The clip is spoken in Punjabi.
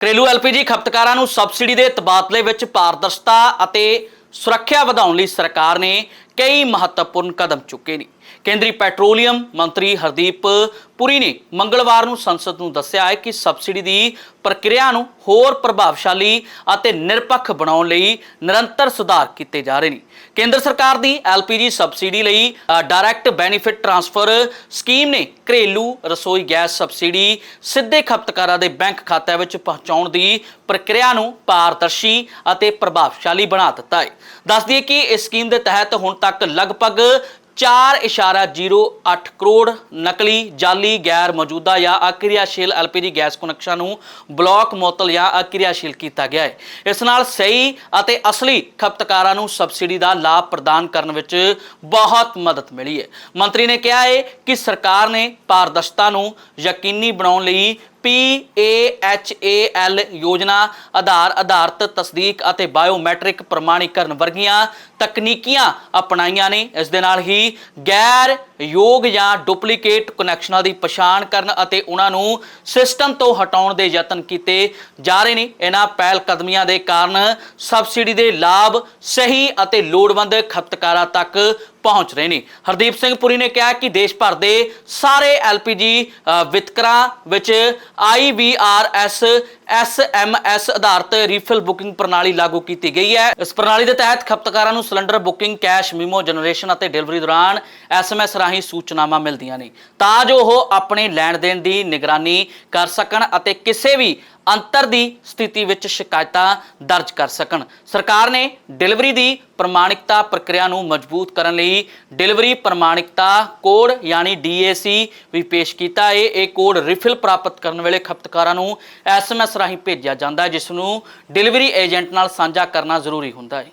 ਘਰੇਲੂ ਐਲਪੀਜੀ ਖਪਤਕਾਰਾਂ ਨੂੰ ਸਬਸਿਡੀ ਦੇ ਤਬਾਦਲੇ ਵਿੱਚ ਪਾਰਦਰਸ਼ਤਾ ਅਤੇ ਸੁਰੱਖਿਆ ਵਧਾਉਣ ਲਈ ਸਰਕਾਰ ਨੇ ਕਈ ਮਹੱਤਵਪੂਰਨ ਕਦਮ ਚੁੱਕੇ ਨੇ। ਕੇਂਦਰੀ ਪੈਟਰੋਲੀਅਮ ਮੰਤਰੀ ਹਰਦੀਪ ਪੁਰੀ ਨੇ ਮੰਗਲਵਾਰ ਨੂੰ ਸੰਸਦ ਨੂੰ ਦੱਸਿਆ ਹੈ ਕਿ ਸਬਸਿਡੀ ਦੀ ਪ੍ਰਕਿਰਿਆ ਨੂੰ ਹੋਰ ਪ੍ਰਭਾਵਸ਼ਾਲੀ ਅਤੇ ਨਿਰਪੱਖ ਬਣਾਉਣ ਲਈ ਨਿਰੰਤਰ ਸੁਧਾਰ ਕੀਤੇ ਜਾ ਰਹੇ ਨੇ। ਕੇਂਦਰ ਸਰਕਾਰ ਦੀ ਐਲਪੀਜੀ ਸਬਸਿਡੀ ਲਈ ਡਾਇਰੈਕਟ ਬੈਨੀਫਿਟ ਟ੍ਰਾਂਸਫਰ ਸਕੀਮ ਨੇ ਘਰੇਲੂ ਰਸੋਈ ਗੈਸ ਸਬਸਿਡੀ ਸਿੱਧੇ ਖਪਤਕਾਰਾਂ ਦੇ ਬੈਂਕ ਖਾਤਿਆਂ ਵਿੱਚ ਪਹੁੰਚਾਉਣ ਦੀ ਪ੍ਰਕਿਰਿਆ ਨੂੰ ਪਾਰਦਰਸ਼ੀ ਅਤੇ ਪ੍ਰਭਾਵਸ਼ਾਲੀ ਬਣਾ ਦਿੱਤਾ ਹੈ। ਦੱਸ ਦਈਏ ਕਿ ਇਸ ਸਕੀਮ ਦੇ ਤਹਿਤ ਹੁਣ ਤੱਕ ਲਗਭਗ 4.08 ਕਰੋੜ ਨਕਲੀ, ਜਾਲੀ, ਗੈਰ ਮੌਜੂਦਾ ਜਾਂ ਅਕਿਰਿਆਸ਼ੀਲ ਐਲਪੀਜੀ ਗੈਸ ਕਨੈਕਸ਼ਨ ਨੂੰ ਬਲਾਕ ਮੁਅੱਤਲ ਜਾਂ ਅਕਿਰਿਆਸ਼ੀਲ ਕੀਤਾ ਗਿਆ ਹੈ। ਇਸ ਨਾਲ ਸਹੀ ਅਤੇ ਅਸਲੀ ਖਪਤਕਾਰਾਂ ਨੂੰ ਸਬਸਿਡੀ ਦਾ ਲਾਭ ਪ੍ਰਦਾਨ ਕਰਨ ਵਿੱਚ ਬਹੁਤ ਮਦਦ ਮਿਲੀ ਹੈ। ਮੰਤਰੀ ਨੇ ਕਿਹਾ ਹੈ ਕਿ ਸਰਕਾਰ ਨੇ ਪਾਰਦਰਸ਼ਤਾ ਨੂੰ ਯਕੀਨੀ ਬਣਾਉਣ ਲਈ ਪੀ ਏ ਐੱਚ ਏ PAHAL ਯੋਜਨਾ ਆਧਾਰ, ਆਧਾਰਿਤ, ਤਸਦੀਕ ਅਤੇ ਬਾਇਓਮੈਟ੍ਰਿਕ ਪ੍ਰਮਾਣੀਕਰਨ ਵਰਗੀਆਂ ਤਕਨੀਕੀਆਂ ਅਪਣਾਈਆਂ ਨੇ। ਇਸ ਦੇ ਨਾਲ ਹੀ ਗੈਰ ਯੋਗ ਜਾਂ ਡੁਪਲੀਕੇਟ ਕਨੈਕਸ਼ਨਾਂ ਦੀ ਪਛਾਣ ਕਰਨ ਅਤੇ ਉਹਨਾਂ ਨੂੰ ਸਿਸਟਮ ਤੋਂ ਹਟਾਉਣ ਦੇ ਯਤਨ ਕੀਤੇ ਜਾ ਰਹੇ ਨੇ। ਇਹਨਾਂ ਪਹਿਲ ਕਦਮੀਆਂ ਦੇ ਕਾਰਨ ਸਬਸਿਡੀ ਦੇ ਲਾਭ ਸਹੀ ਅਤੇ ਲੋੜਵੰਦ ਖਪਤਕਾਰਾਂ ਤੱਕ ਪਹੁੰਚ ਰਹੇ ਨੇ। ਹਰਦੀਪ ਸਿੰਘ ਪੁਰੀ ਨੇ ਕਿਹਾ ਕਿ ਦੇਸ਼ ਭਰ ਦੇ ਸਾਰੇ ਐਲਪੀਜੀ ਵਿਤਕਰਾਂ ਵਿੱਚ IVRS SMS ਆਧਾਰਿਤ ਰੀਫਿਲ ਬੁਕਿੰਗ ਪ੍ਰਣਾਲੀ ਲਾਗੂ ਕੀਤੀ ਗਈ ਹੈ। ਇਸ ਪ੍ਰਣਾਲੀ ਦੇ ਤਹਿਤ ਖਪਤਕਾਰਾਂ ਨੂੰ cylinder booking, cash, memo generation ਅਤੇ ਡਿਲੀਵਰੀ ਦੌਰਾਨ SMS ਰਾਹੀਂ ਸੂਚਨਾਵਾਂ ਮਿਲਦੀਆਂ ਨੇ। ਤਾਂ ਜੋ ਉਹ ਆਪਣੇ ਲੈਣ ਦੇਣ ਦੀ ਨਿਗਰਾਨੀ ਕਰ ਸਕਣ ਅਤੇ ਕਿਸੇ ਵੀ ਅੰਤਰ ਦੀ ਸਥਿਤੀ ਵਿੱਚ ਸ਼ਿਕਾਇਤਾਂ ਦਰਜ ਕਰ ਸਕਣ। ਸਰਕਾਰ ਨੇ ਡਿਲੀਵਰੀ ਦੀ ਪ੍ਰਮਾਣਿਕਤਾ ਪ੍ਰਕਿਰਿਆ ਨੂੰ ਮਜ਼ਬੂਤ ਕਰਨ ਲਈ ਡਿਲੀਵਰੀ ਪ੍ਰਮਾਣਿਕਤਾ ਕੋਡ ਯਾਨੀ DAC ਵੀ ਪੇਸ਼ ਕੀਤਾ ਹੈ। ਇਹ ਕੋਡ ਰਿਫਿਲ ਪ੍ਰਾਪਤ ਕਰਨ ਵੇਲੇ ਖਪਤਕਾਰਾਂ ਨੂੰ SMS ਰਾਹੀਂ ਭੇਜਿਆ ਜਾਂਦਾ ਹੈ, ਜਿਸ ਨੂੰ ਡਿਲੀਵਰੀ ਏਜੰਟ ਨਾਲ ਸਾਂਝਾ ਕਰਨਾ ਜ਼ਰੂਰੀ ਹੁੰਦਾ ਹੈ।